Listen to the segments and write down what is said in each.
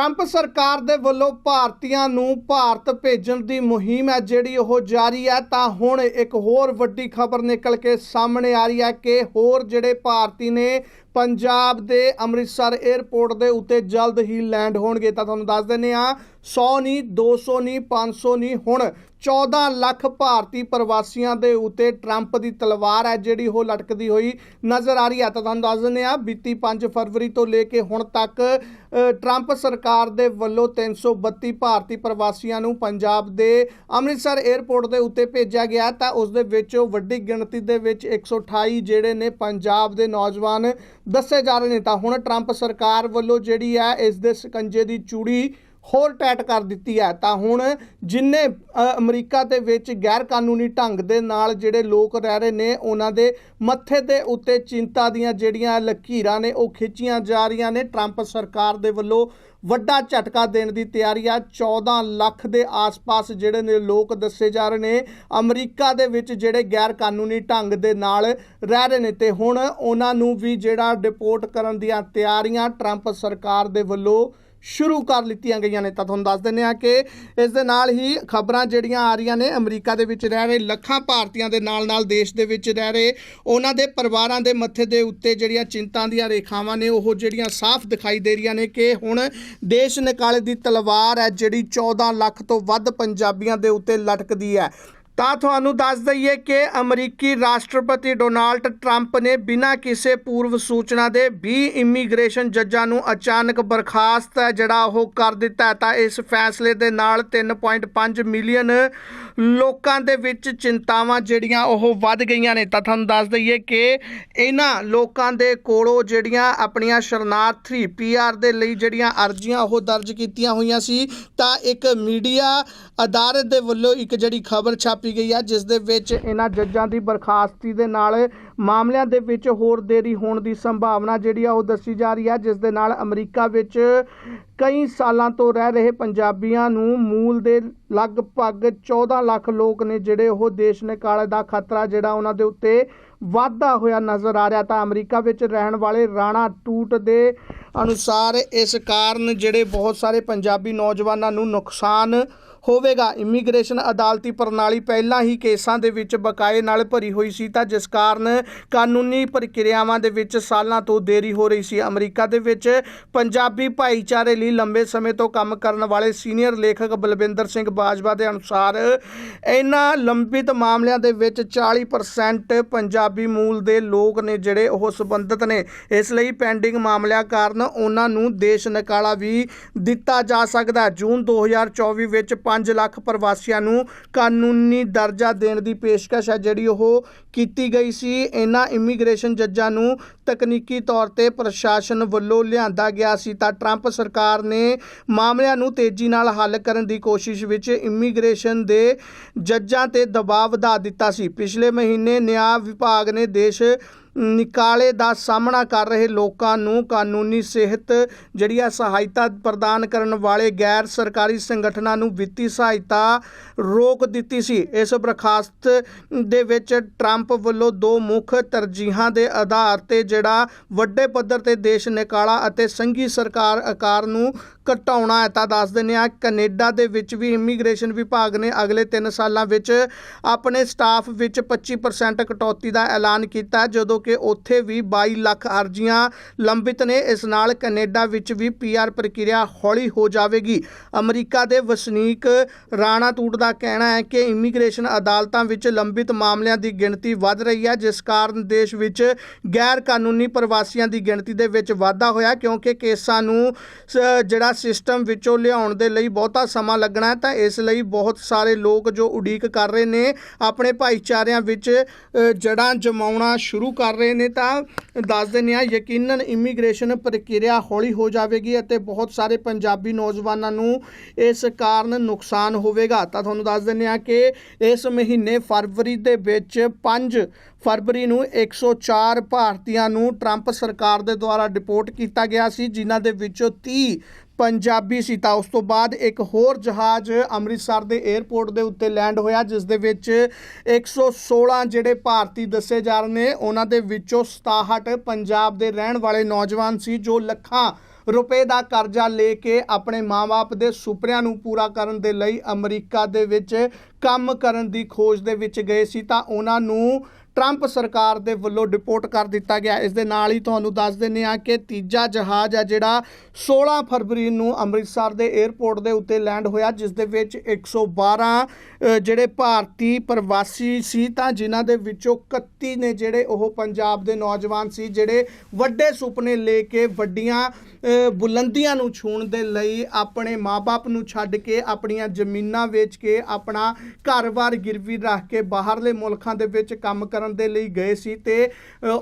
Trump ਸਰਕਾਰ ਦੇ ਵੱਲੋਂ ਭਾਰਤੀਆਂ ਨੂੰ ਭਾਰਤ ਭੇਜਣ ਦੀ ਮੁਹਿੰਮ ਹੈ, ਜਿਹੜੀ ਉਹ ਜਾਰੀ ਹੈ। ਤਾਂ ਹੁਣ ਇੱਕ ਹੋਰ ਵੱਡੀ ਖਬਰ ਨਿਕਲ ਕੇ ਸਾਹਮਣੇ ਆ ਰਹੀ ਹੈ ਕਿ ਹੋਰ ਜਿਹੜੇ ਭਾਰਤੀ ਨੇ ਪੰਜਾਬ ਦੇ ਅੰਮ੍ਰਿਤਸਰ 에ਅਰਪੋਰਟ ਦੇ ਉੱਤੇ ਜਲਦ ਹੀ ਲੈਂਡ ਹੋਣਗੇ। ਤਾਂ ਤੁਹਾਨੂੰ ਦੱਸ ਦਿੰਨੇ ਆ 100 ਨਹੀਂ 200 ਨਹੀਂ 500 ਨਹੀਂ ਹੁਣ 14 ਲੱਖ ਭਾਰਤੀ ਪ੍ਰਵਾਸੀਆਂ ਦੇ ਉੱਤੇ ਟਰੰਪ ਦੀ ਤਲਵਾਰ ਹੈ ਜਿਹੜੀ ਉਹ ਲਟਕਦੀ ਹੋਈ ਨਜ਼ਰ ਆ ਰਹੀ ਹੈ। ਤਾਂ ਤੁਹਾਨੂੰ ਦੱਸ ਦਿੰਦੇ ਆ ਬੀਤੀ 5 ਫਰਵਰੀ ਤੋਂ ਲੈ ਕੇ ਹੁਣ ਤੱਕ ਅ, ਟਰੰਪ ਸਰਕਾਰ ਦੇ ਵੱਲੋਂ 332 ਭਾਰਤੀ ਪ੍ਰਵਾਸੀਆਂ ਨੂੰ ਪੰਜਾਬ ਦੇ ਅੰਮ੍ਰਿਤਸਰ 에ਅਰਪੋਰਟ ਦੇ ਉੱਤੇ ਭੇਜਿਆ ਗਿਆ ਤਾਂ ਉਸ ਦੇ ਵਿੱਚ ਵੱਡੀ ਗਿਣਤੀ ਦੇ ਵਿੱਚ 128 ਜਿਹੜੇ ਨੇ ਪੰਜਾਬ ਦੇ ਨੌਜਵਾਨ ਦੱਸੇ ਜਾ ਰਹੇ ਨੇ ਤਾਂ ਹੁਣ ਟਰੰਪ ਸਰਕਾਰ ਵੱਲੋਂ ਜਿਹੜੀ ਹੈ ਇਸ ਦੇ ਸਕੰਜੇ ਦੀ ਚੂੜੀ ਹੋਰ ਟੈਟ ਕਰ ਦਿੱਤੀ ਹੈ। ਤਾਂ ਹੁਣ ਜਿੰਨੇ ਅਮਰੀਕਾ ਦੇ ਵਿੱਚ ਗੈਰ ਕਾਨੂੰਨੀ ਢੰਗ ਦੇ ਨਾਲ ਜਿਹੜੇ ਲੋਕ ਰਹਿ ਰਹੇ ਨੇ, ਉਹਨਾਂ ਦੇ ਮੱਥੇ ਦੇ ਉੱਤੇ ਚਿੰਤਾ ਦੀਆਂ ਜਿਹੜੀਆਂ ਲਕੀਰਾਂ ਨੇ, ਉਹ ਖਿੱਚੀਆਂ ਜਾ ਰਹੀਆਂ ਨੇ। ਟਰੰਪ ਸਰਕਾਰ ਦੇ ਵੱਲੋਂ ਵੱਡਾ ਝਟਕਾ ਦੇਣ ਦੀ ਤਿਆਰੀ ਆ। 14 ਲੱਖ ਦੇ ਆਸ-ਪਾਸ ਜਿਹੜੇ ਨੇ ਲੋਕ ਦੱਸੇ ਜਾ ਰਹੇ ਨੇ, ਅਮਰੀਕਾ ਦੇ ਵਿੱਚ ਜਿਹੜੇ ਗੈਰ ਕਾਨੂੰਨੀ ਢੰਗ ਦੇ ਨਾਲ ਰਹਿ ਰਹੇ ਨੇ। ਤੇ ਹੁਣ ਉਹਨਾਂ ਨੂੰ ਵੀ ਜਿਹੜਾ ਡਿਪੋਰਟ ਕਰਨ ਦੀਆਂ ਤਿਆਰੀਆਂ, ਟਰੰਪ ਸਰਕਾਰ ਦੇ ਵੱਲੋਂ ਸ਼ੁਰੂ ਕਰ ਲਿੱਤੀਆਂ ਗਈਆਂ ਨੇ। ਤਾਂ ਤੁਹਾਨੂੰ ਦੱਸ ਦਿੰਦੇ ਆ ਕਿ ਇਸ ਦੇ ਨਾਲ ਹੀ ਖਬਰਾਂ ਜਿਹੜੀਆਂ ਆ ਰਹੀਆਂ ਨੇ, ਅਮਰੀਕਾ ਦੇ ਵਿੱਚ ਰਹਿ ਰਹੇ ਲੱਖਾਂ ਭਾਰਤੀਆਂ ਦੇ ਨਾਲ-ਨਾਲ ਦੇਸ਼ ਦੇ ਵਿੱਚ ਰਹਿ ਰਹੇ, ਉਹਨਾਂ ਦੇ ਪਰਿਵਾਰਾਂ ਦੇ ਮੱਥੇ ਦੇ ਉੱਤੇ ਜਿਹੜੀਆਂ ਚਿੰਤਾ ਦੀਆਂ ਰੇਖਾਵਾਂ ਨੇ, ਉਹ ਜਿਹੜੀਆਂ ਸਾਫ਼ ਦਿਖਾਈ ਦੇ ਰਹੀਆਂ ਨੇ ਕਿ ਹੁਣ ਦੇਸ਼ ਨਿਕਾਲੇ ਦੀ ਤਲਵਾਰ ਹੈ ਜਿਹੜੀ 14 ਲੱਖ ਤੋਂ ਵੱਧ ਪੰਜਾਬੀਆਂ ਦੇ ਉੱਤੇ ਲਟਕਦੀ ਹੈ। ਤਾਂ ਤੁਹਾਨੂੰ ਦੱਸ ਦਈਏ ਕਿ ਅਮਰੀਕੀ ਰਾਸ਼ਟਰਪਤੀ ਡੋਨਾਲਡ ਟਰੰਪ ਨੇ ਬਿਨਾਂ ਕਿਸੇ ਪੂਰਵ ਸੂਚਨਾ ਦੇ 20 ਇਮੀਗ੍ਰੇਸ਼ਨ ਜੱਜਾਂ ਨੂੰ ਅਚਾਨਕ ਬਰਖਾਸਤ ਹੈ, ਜਿਹੜਾ ਉਹ ਕਰ ਦਿੱਤਾ ਤਾਂ ਇਸ ਫੈਸਲੇ ਦੇ ਨਾਲ 3.5 ਮਿਲੀਅਨ ਲੋਕਾਂ ਦੇ ਵਿੱਚ ਚਿੰਤਾਵਾਂ ਜਿਹੜੀਆਂ ਉਹ ਵੱਧ ਗਈਆਂ ਨੇ। ਤਾਂ ਤੁਹਾਨੂੰ ਦੱਸ ਦਈਏ ਕਿ ਇਹਨਾਂ ਲੋਕਾਂ ਦੇ ਕੋਲੋਂ ਜਿਹੜੀਆਂ ਆਪਣੀਆਂ ਸ਼ਰਨਾਰਥੀ ਪੀਆਰ ਦੇ ਲਈ ਜਿਹੜੀਆਂ ਅਰਜ਼ੀਆਂ ਉਹ ਦਰਜ ਕੀਤੀਆਂ ਹੋਈਆਂ ਸੀ, ਤਾਂ ਇੱਕ ਮੀਡੀਆ ਅਦਾਰੇ ਦੇ ਵੱਲੋਂ ਇੱਕ ਜਿਹੜੀ ਖਬਰ ਛਾਪੀ ਗਈ ਹੈ, ਜਿਸ ਦੇ ਵਿੱਚ ਇਹਨਾਂ ਜੱਜਾਂ ਦੀ ਬਰਖਾਸਤੀ ਦੇ ਨਾਲ ਮਾਮਲਿਆਂ ਦੇ ਵਿੱਚ ਹੋਰ ਦੇਰੀ ਹੋਣ ਦੀ ਸੰਭਾਵਨਾ ਜਿਹੜੀ ਆ ਉਹ ਦੱਸੀ ਜਾ ਰਹੀ ਹੈ, ਜਿਸ ਦੇ ਨਾਲ ਅਮਰੀਕਾ ਵਿੱਚ ਕਈ ਸਾਲਾਂ ਤੋਂ ਰਹਿ ਰਹੇ ਪੰਜਾਬੀਆਂ ਨੂੰ ਮੂਲ ਦੇ ਲਗਭਗ 14 ਲੱਖ ਲੋਕ ਨੇ ਜਿਹੜੇ ਉਹ ਦੇਸ਼ ਨਿਕਾਲੇ ਦਾ ਖਤਰਾ ਜਿਹੜਾ ਉਹਨਾਂ ਦੇ ਉੱਤੇ ਵਾਧਾ ਹੋਇਆ ਨਜ਼ਰ ਆ ਰਿਹਾ। ਤਾਂ ਅਮਰੀਕਾ ਵਿੱਚ ਰਹਿਣ ਵਾਲੇ ਰਾਣਾ ਟੂਟ ਦੇ ਅਨੁਸਾਰ ਇਸ ਕਾਰਨ ਜਿਹੜੇ ਬਹੁਤ ਸਾਰੇ ਪੰਜਾਬੀ ਨੌਜਵਾਨਾਂ ਨੂੰ ਨੁਕਸਾਨ ਹੋਵੇਗਾ। ਇਮੀਗ੍ਰੇਸ਼ਨ ਅਦਾਲਤੀ ਪ੍ਰਣਾਲੀ ਪਹਿਲਾਂ ਹੀ ਕੇਸਾਂ ਦੇ ਵਿੱਚ ਬਕਾਏ ਨਾਲ ਭਰੀ ਹੋਈ ਸੀ ਤਾਂ ਜਿਸ ਕਾਰਨ ਕਾਨੂੰਨੀ ਪ੍ਰਕਿਰਿਆਵਾਂ ਦੇ ਵਿੱਚ ਸਾਲਾਂ ਤੋਂ ਦੇਰੀ ਹੋ ਰਹੀ ਸੀ। ਅਮਰੀਕਾ ਦੇ ਵਿੱਚ ਪੰਜਾਬੀ ਭਾਈਚਾਰੇ ਲਈ ਲੰਬੇ ਸਮੇਂ ਤੋਂ ਕੰਮ ਕਰਨ ਵਾਲੇ ਸੀਨੀਅਰ ਲੇਖਕ ਬਲਵਿੰਦਰ ਸਿੰਘ ਬਾਜਵਾ ਦੇ ਅਨੁਸਾਰ ਇਹਨਾਂ ਲੰਬਿਤ ਮਾਮਲਿਆਂ ਦੇ ਵਿੱਚ 40% ਪੰਜਾਬੀ ਮੂਲ ਦੇ ਲੋਕ ਨੇ ਜਿਹੜੇ ਉਹ ਸੰਬੰਧਿਤ ਨੇ। ਇਸ ਲਈ ਪੈਂਡਿੰਗ ਮਾਮਲਿਆਂ ਕਾਰਨ ਉਹਨਾਂ ਨੂੰ ਦੇਸ਼ ਨਿਕਾਲਾ ਵੀ ਦਿੱਤਾ ਜਾ ਸਕਦਾ ਹੈ। ਜੂਨ 2024 ਵਿੱਚ 5 ਲੱਖ ਪ੍ਰਵਾਸੀਆਂ ਨੂੰ ਕਾਨੂੰਨੀ ਦਰਜਾ ਦੇਣ ਦੀ ਪੇਸ਼ਕਸ਼ ਹੈ, ਜਿਹੜੀ ਉਹ ਕੀਤੀ ਗਈ ਸੀ। ਇਹਨਾਂ ਇਮੀਗ੍ਰੇਸ਼ਨ ਜੱਜਾਂ ਨੂੰ ਤਕਨੀਕੀ ਤੌਰ ਤੇ ਪ੍ਰਸ਼ਾਸਨ ਵੱਲੋਂ ਲਿਆਂਦਾ ਗਿਆ ਸੀ ਤਾਂ ਟਰੰਪ ਸਰਕਾਰ ਨੇ ਮਾਮਲਿਆਂ ਨੂੰ ਤੇਜ਼ੀ ਨਾਲ ਹੱਲ ਕਰਨ ਦੀ ਕੋਸ਼ਿਸ਼ ਵਿੱਚ ਇਮੀਗ੍ਰੇਸ਼ਨ ਦੇ ਜੱਜਾਂ ਤੇ ਦਬਾਅ ਵਧਾ ਦਿੱਤਾ ਸੀ। ਪਿਛਲੇ ਮਹੀਨੇ ਨਿਆਂ ਵਿਭਾਗ ਨੇ ਦੇਸ਼ ਨਿਕਾਲੇ ਦਾ ਸਾਹਮਣਾ ਕਰ ਰਹੇ ਲੋਕਾਂ ਨੂੰ ਕਾਨੂੰਨੀ ਸਿਹਤ ਜਿਹੜੀ ਆ ਸਹਾਇਤਾ ਪ੍ਰਦਾਨ ਕਰਨ ਵਾਲੇ ਗੈਰ ਸਰਕਾਰੀ ਸੰਗਠਨਾਂ ਨੂੰ ਵਿੱਤੀ ਸਹਾਇਤਾ ਰੋਕ ਦਿੱਤੀ ਸੀ। ਇਸ ਬਰਖਾਸਤ ਦੇ ਵਿੱਚ ਟਰੰਪ ਵੱਲੋਂ ਦੋ ਮੁੱਖ ਤਰਜੀਹਾਂ ਦੇ ਆਧਾਰ ਤੇ ਜਿਹੜਾ ਵੱਡੇ ਪੱਧਰ ਤੇ ਦੇਸ਼ ਨਿਕਾਲਾ ਅਤੇ ਸੰਘੀ ਸਰਕਾਰ ਆਕਾਰ ਨੂੰ ਘਟਾਉਣਾ ਹੈ ਤਾਂ ਦੱਸ ਦਿੰਦੇ ਆ ਕੈਨੇਡਾ ਦੇ ਵਿੱਚ ਵੀ ਇਮੀਗ੍ਰੇਸ਼ਨ ਵਿਭਾਗ ਨੇ ਅਗਲੇ 3 ਸਾਲਾਂ ਵਿੱਚ ਆਪਣੇ ਸਟਾਫ ਵਿੱਚ 25% ਕਟੌਤੀ ਦਾ ਐਲਾਨ ਕੀਤਾ। ਜਦੋਂ ਕਿ ਉੱਥੇ ਵੀ 22 ਲੱਖ ਅਰਜ਼ੀਆਂ ਲੰਬਿਤ ਨੇ। ਇਸ ਨਾਲ ਕੈਨੇਡਾ ਵਿੱਚ ਵੀ ਪੀਆਰ ਪ੍ਰਕਿਰਿਆ ਹੌਲੀ ਹੋ ਜਾਵੇਗੀ। ਅਮਰੀਕਾ ਦੇ ਵਸਨੀਕ ਰਾਣਾ ਤੂਟ ਦਾ ਕਹਿਣਾ ਹੈ ਕਿ ਇਮੀਗ੍ਰੇਸ਼ਨ ਅਦਾਲਤਾਂ ਵਿੱਚ ਲੰਬਿਤ ਮਾਮਲਿਆਂ ਦੀ ਗਿਣਤੀ ਵੱਧ ਰਹੀ ਹੈ ਜਿਸ ਕਾਰਨ ਦੇਸ਼ ਵਿੱਚ ਗੈਰ ਕਾਨੂੰਨੀ ਪ੍ਰਵਾਸੀਆਂ ਦੀ ਗਿਣਤੀ ਦੇ ਵਿੱਚ ਵਾਧਾ ਹੋਇਆ ਕਿਉਂਕਿ ਕੇਸਾਂ ਨੂੰ ਜਿਹੜਾ ਸਿਸਟਮ ਵਿੱਚੋਂ ਲਿਆਉਣ ਦੇ ਲਈ ਬਹੁਤਾ ਸਮਾਂ ਲੱਗਣਾ ਤਾਂ ਇਸ ਲਈ ਬਹੁਤ ਸਾਰੇ ਲੋਕ ਜੋ ਉਡੀਕ ਕਰ ਰਹੇ ਨੇ ਆਪਣੇ ਭਾਈਚਾਰਿਆਂ ਵਿੱਚ ਅ, ਜੜ੍ਹਾਂ ਜਮਾਉਣਾ ਸ਼ੁਰੂ ਕਰ ਰਹੇ ਨੇ ਤਾਂ ਦੱਸ ਦਿੰਦੇ ਆ ਯਕੀਨਨ ਇਮੀਗ੍ਰੇਸ਼ਨ ਪ੍ਰਕਿਰਿਆ ਹੌਲੀ ਹੋ ਜਾਵੇਗੀ ਅਤੇ ਬਹੁਤ ਸਾਰੇ ਪੰਜਾਬੀ ਨੌਜਵਾਨਾਂ ਨੂੰ ਇਸ ਕਾਰਨ ਨੁਕਸਾਨ ਹੋਵੇਗਾ। ਤਾਂ ਤੁਹਾਨੂੰ ਦੱਸ ਦਿੰਦੇ ਆ ਕਿ ਇਸ ਮਹੀਨੇ ਫਰਵਰੀ ਦੇ ਵਿੱਚ 5 ਫਰਵਰੀ ਨੂੰ 104 ਭਾਰਤੀਆਂ ਨੂੰ ਟਰੰਪ ਸਰਕਾਰ ਦੇ ਦੁਆਰਾ ਡਿਪੋਰਟ ਕੀਤਾ ਗਿਆ ਸੀ, ਜਿਨ੍ਹਾਂ ਦੇ ਵਿੱਚੋਂ 30 ਪੰਜਾਬੀ ਸੀ ਤਾਂ ਉਸ ਤੋਂ ਬਾਅਦ ਇੱਕ ਹੋਰ ਜਹਾਜ਼ ਅੰਮ੍ਰਿਤਸਰ ਦੇ 에ਅਰਪੋਰਟ ਦੇ ਉੱਤੇ ਲੈਂਡ ਹੋਇਆ, ਜਿਸ ਦੇ ਵਿੱਚ 116 ਜਿਹੜੇ ਭਾਰਤੀ ਦੱਸੇ ਜਾ ਰਹੇ ਨੇ, ਉਹਨਾਂ ਦੇ ਵਿੱਚੋਂ 67 ਪੰਜਾਬ ਦੇ ਰਹਿਣ ਵਾਲੇ ਨੌਜਵਾਨ ਸੀ, ਜੋ ਲੱਖਾਂ ਰੁਪਏ ਦਾ ਕਰਜ਼ਾ ਲੈ ਕੇ ਆਪਣੇ ਮਾਪੇ ਦੇ ਸੁਪਨਿਆਂ ਨੂੰ ਪੂਰਾ ਕਰਨ ਦੇ ਲਈ ਅਮਰੀਕਾ ਦੇ ਵਿੱਚ ਕੰਮ ਕਰਨ ਦੀ ਖੋਜ ਦੇ ਵਿੱਚ ਗਏ ਸੀ। ਤਾਂ ਉਹਨਾਂ ਨੂੰ ਟਰੰਪ ਸਰਕਾਰ ਦੇ ਵੱਲੋਂ ਡਿਪੋਰਟ ਕਰ ਦਿੱਤਾ ਗਿਆ। ਇਸ ਦੇ ਨਾਲ ਹੀ ਤੁਹਾਨੂੰ ਦੱਸ ਦਿੰਦੇ ਹਾਂ ਕਿ ਤੀਜਾ ਜਹਾਜ਼ ਆ ਜਿਹੜਾ 16 ਫਰਵਰੀ ਨੂੰ ਅੰਮ੍ਰਿਤਸਰ ਦੇ 에ਅਰਪੋਰਟ ਦੇ ਉੱਤੇ ਲੈਂਡ ਹੋਇਆ ਜਿਸ ਦੇ ਵਿੱਚ 112 ਅ, ਜਿਹੜੇ ਭਾਰਤੀ ਪ੍ਰਵਾਸੀ ਸੀ ਤਾਂ ਜਿਨ੍ਹਾਂ ਦੇ ਵਿੱਚੋਂ 31 ਨੇ ਜਿਹੜੇ ਉਹ ਪੰਜਾਬ ਦੇ ਨੌਜਵਾਨ ਸੀ ਜਿਹੜੇ ਵੱਡੇ ਸੁਪਨੇ ਲੈ ਕੇ ਵੱਡੀਆਂ ਬੁਲੰਦੀਆਂ ਨੂੰ ਛੂਣ ਦੇ ਲਈ ਆਪਣੇ ਮਾਪੇ ਨੂੰ ਛੱਡ ਕੇ ਆਪਣੀਆਂ ਜ਼ਮੀਨਾਂ ਵੇਚ ਕੇ ਆਪਣਾ ਘਰ-ਬਾਰ ਗਿਰਵੀ ਰੱਖ ਕੇ ਬਾਹਰਲੇ ਮੁਲਕਾਂ ਦੇ ਵਿੱਚ ਕੰਮ ਕਰਨ ਦੇ ਲਈ ਗਏ ਸੀ ਤੇ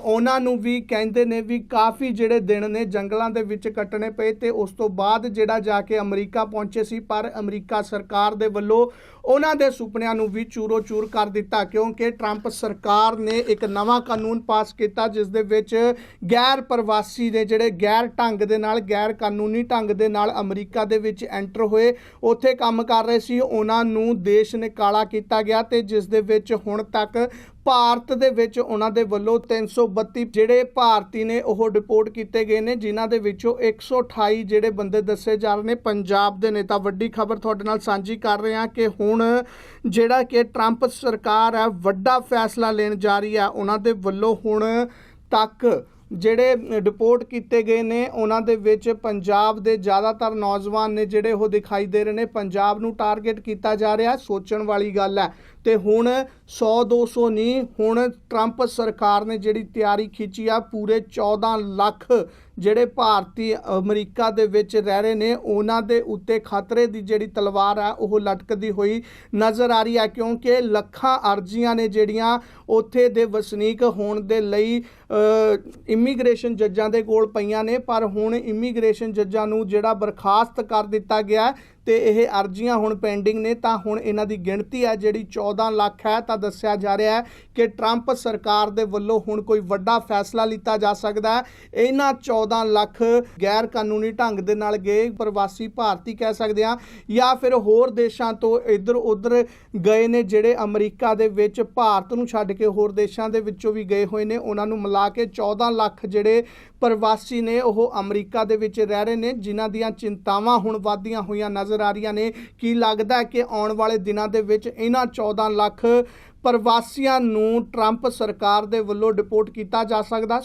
ਉਹਨਾਂ ਨੂੰ ਵੀ ਕਹਿੰਦੇ ਨੇ ਵੀ ਕਾਫੀ ਜਿਹੜੇ ਦਿਨ ਨੇ ਜੰਗਲਾਂ ਦੇ ਵਿੱਚ ਕੱਟਣੇ ਪਏ ਤੇ ਉਸ ਤੋਂ ਬਾਅਦ ਜਿਹੜਾ ਜਾ ਕੇ ਅਮਰੀਕਾ ਪਹੁੰਚੇ ਸੀ, ਪਰ ਅਮਰੀਕਾ ਸਰਕਾਰ ਦੇ ਵੱਲੋਂ ਉਹਨਾਂ ਦੇ ਸੁਪਨਿਆਂ ਨੂੰ ਵੀ ਚੂਰੋ-ਚੂਰ ਕਰ ਦਿੱਤਾ ਕਿਉਂਕਿ ਟਰੰਪ ਸਰਕਾਰ ਨੇ ਇੱਕ ਨਵਾਂ ਕਾਨੂੰਨ ਪਾਸ ਕੀਤਾ ਜਿਸ ਦੇ ਵਿੱਚ ਗੈਰ ਪ੍ਰਵਾਸੀ ਨੇ ਜਿਹੜੇ ਗੈਰ ਢੰਗ ਦੇ ਨਾਲ, ਗੈਰ ਕਾਨੂੰਨੀ ਢੰਗ ਦੇ ਨਾਲ ਅਮਰੀਕਾ ਦੇ ਵਿੱਚ ਐਂਟਰ ਹੋਏ, ਉੱਥੇ ਕੰਮ ਕਰ ਰਹੇ ਸੀ, ਉਹਨਾਂ ਨੂੰ ਦੇਸ਼ ਨੇ ਕਾਲਾ ਕੀਤਾ ਗਿਆ ਤੇ ਜਿਸ ਦੇ ਵਿੱਚ ਹੁਣ ਤੱਕ ਭਾਰਤ ਦੇ ਵਿੱਚ ਉਹਨਾਂ ਦੇ ਵੱਲੋਂ 332 ਜਿਹੜੇ ਭਾਰਤੀ ਨੇ ਉਹ ਡਿਪੋਰਟ ਕੀਤੇ ਗਏ ਨੇ, ਜਿਨ੍ਹਾਂ ਦੇ ਵਿੱਚੋਂ 128 ਜਿਹੜੇ ਬੰਦੇ ਦੱਸੇ ਜਾ ਰਹੇ ਨੇ, ਪੰਜਾਬ ਦੇ ਨੇ। ਤਾਂ ਵੱਡੀ ਖਬਰ ਤੁਹਾਡੇ ਨਾਲ ਸਾਂਝੀ ਕਰ ਰਹੇ ਹਾਂ ਕਿ ਹੁਣ ਜਿਹੜਾ ਕਿ ਟਰੰਪ ਸਰਕਾਰ ਹੈ, ਵੱਡਾ ਫੈਸਲਾ ਲੈਣ ਜਾ ਰਹੀ ਹੈ। ਉਹਨਾਂ ਦੇ ਵੱਲੋਂ ਹੁਣ ਤੱਕ ਜਿਹੜੇ ਡਿਪੋਰਟ ਕੀਤੇ ਗਏ ਨੇ, ਉਹਨਾਂ ਦੇ ਵਿੱਚ ਪੰਜਾਬ ਦੇ ਜ਼ਿਆਦਾਤਰ ਨੌਜਵਾਨ ਨੇ ਜਿਹੜੇ ਉਹ ਦਿਖਾਈ ਦੇ ਰਹੇ ਨੇ। ਪੰਜਾਬ ਨੂੰ ਟਾਰਗੇਟ ਕੀਤਾ ਜਾ ਰਿਹਾ, ਸੋਚਣ ਵਾਲੀ ਗੱਲ ਹੈ। ਤੇ ਹੁਣ 100 200 ਨਹੀਂ ਹੁਣ ਟਰੰਪ ਸਰਕਾਰ ਨੇ ਜਿਹੜੀ ਤਿਆਰੀ ਖਿੱਚੀ ਆ, ਪੂਰੇ 14 ਲੱਖ ਜਿਹੜੇ ਭਾਰਤੀ ਅਮਰੀਕਾ ਦੇ ਵਿੱਚ ਰਹਿ ਰਹੇ ਨੇ, ਉਹਨਾਂ ਦੇ ਉੱਤੇ ਖਤਰੇ ਦੀ ਜਿਹੜੀ ਤਲਵਾਰ ਆ, ਉਹ ਲਟਕਦੀ ਹੋਈ ਨਜ਼ਰ ਆ ਰਹੀ ਹੈ ਕਿਉਂਕਿ ਲੱਖਾਂ ਅਰਜ਼ੀਆਂ ਨੇ ਜਿਹੜੀਆਂ ਉੱਥੇ ਦੇ ਵਸਨੀਕ ਹੋਣ ਦੇ ਲਈ ਇਮੀਗ੍ਰੇਸ਼ਨ ਜੱਜਾਂ ਦੇ ਕੋਲ ਪਈਆਂ ਨੇ, ਪਰ ਹੁਣ ਇਮੀਗ੍ਰੇਸ਼ਨ ਜੱਜਾਂ ਨੂੰ ਜਿਹੜਾ ਬਰਖਾਸਤ ਕਰ ਦਿੱਤਾ ਗਿਆ ਤੇ ਇਹ ਅਰਜ਼ੀਆਂ ਹੁਣ ਪੈਂਡਿੰਗ ਨੇ, ਤਾਂ ਹੁਣ ਇਹਨਾਂ ਦੀ ਗਿਣਤੀ ਹੈ ਜਿਹੜੀ 14 ਲੱਖ ਹੈ, ਤਾਂ ਦੱਸਿਆ ਜਾ ਰਿਹਾ ਹੈ ਕਿ ਟਰੰਪ ਸਰਕਾਰ ਦੇ ਵੱਲੋਂ ਹੁਣ ਕੋਈ ਵੱਡਾ ਫੈਸਲਾ ਲਿੱਤਾ ਜਾ ਸਕਦਾ ਹੈ। ਇਹਨਾਂ 14 ਲੱਖ ਗੈਰ ਕਾਨੂੰਨੀ ਢੰਗ ਦੇ ਨਾਲ ਗਏ ਪ੍ਰਵਾਸੀ ਭਾਰਤੀ ਕਹਿ ਸਕਦੇ ਆ ਜਾਂ ਫਿਰ ਹੋਰ ਦੇਸ਼ਾਂ ਤੋਂ ਇੱਧਰ ਉੱਧਰ ਗਏ ਨੇ, ਜਿਹੜੇ ਅਮਰੀਕਾ ਦੇ ਵਿੱਚ ਭਾਰਤ ਨੂੰ ਛੱਡ ਕੇ ਹੋਰ ਦੇਸ਼ਾਂ ਦੇ ਵਿੱਚੋਂ ਵੀ ਗਏ ਹੋਏ ਨੇ। ਉਹਨਾਂ ਨੂੰ ਮਿਲਾ ਕੇ 14 ਲੱਖ ਜਿਹੜੇ ਪ੍ਰਵਾਸੀ ਨੇ, ਉਹ ਅਮਰੀਕਾ ਦੇ ਵਿੱਚ ਰਹਿ ਰਹੇ ਨੇ, ਜਿਨ੍ਹਾਂ ਦੀਆਂ ਚਿੰਤਾਵਾਂ ਹੁਣ ਵਧਦੀਆਂ ਹੋਈਆਂ ਨਜ਼ਰ ਆ ਰਹੀਆਂ ਨੇ। ਕੀ ਲੱਗਦਾ ਕਿ ਆਉਣ ਵਾਲੇ ਦਿਨਾਂ ਦੇ ਵਿੱਚ ਇਹਨਾਂ 14 ਲੱਖ ਪ੍ਰਵਾਸੀਆਂ ਨੂੰ ਟਰੰਪ ਸਰਕਾਰ ਦੇ ਵੱਲੋਂ ਡਿਪੋਰਟ ਕੀਤਾ ਜਾ ਸਕਦਾ?